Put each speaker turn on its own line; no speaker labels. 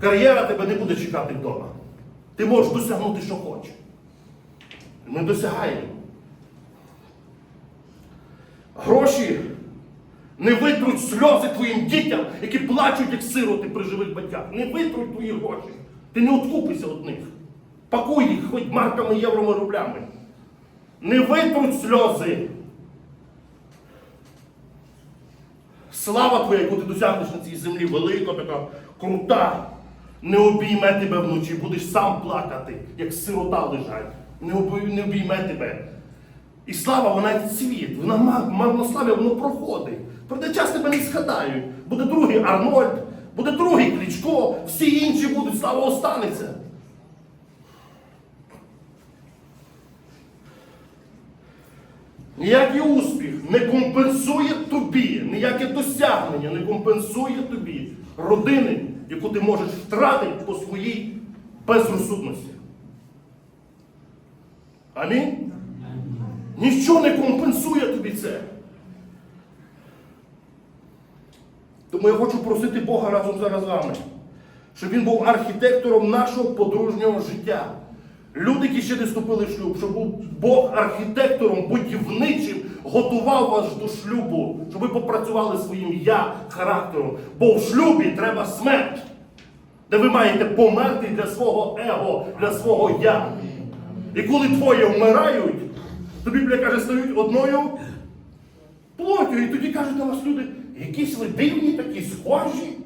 Кар'єра тебе не буде чекати вдома. Ти можеш досягнути, що хочеш. Ми досягаємо. Гроші не витруть сльози твоїм дітям, які плачуть, як сироти при живих батьках. Не витруть твої гроші. Ти не откупися від них. Пакуй їх хоч марками, євроми, рублями. Не витруть сльози. Слава твоя, яку ти досягнеш на цій землі, велика, така крута, не обійме тебе вночі, будеш сам плакати, як сирота лежать. Не, обійме тебе. І слава, вона як цвіт, вона мар- марнослав'я, воно проходить. Пройде час тебе не згадають. Буде другий Арнольд, буде другий Кличко, всі інші будуть, слава останеться. Ніякий успіх не компенсує тобі, ніяке досягнення не компенсує тобі родини, яку ти можеш втратити по своїй безрозсудності. Амінь? Ніщо не компенсує тобі це. Тому я хочу просити Бога разом зараз з вами, щоб він був архітектором нашого подружнього життя. Люди, які ще не вступили в шлюб, щоб був Бог архітектором, готував вас до шлюбу, щоб ви попрацювали своїм я характером. Бо в шлюбі треба смерть, де ви маєте померти для свого его, для свого я. І коли твоє вмирають, то Біблія каже, стають одною плотю. І тоді кажуть на вас люди, якісь ви дивні, такі схожі.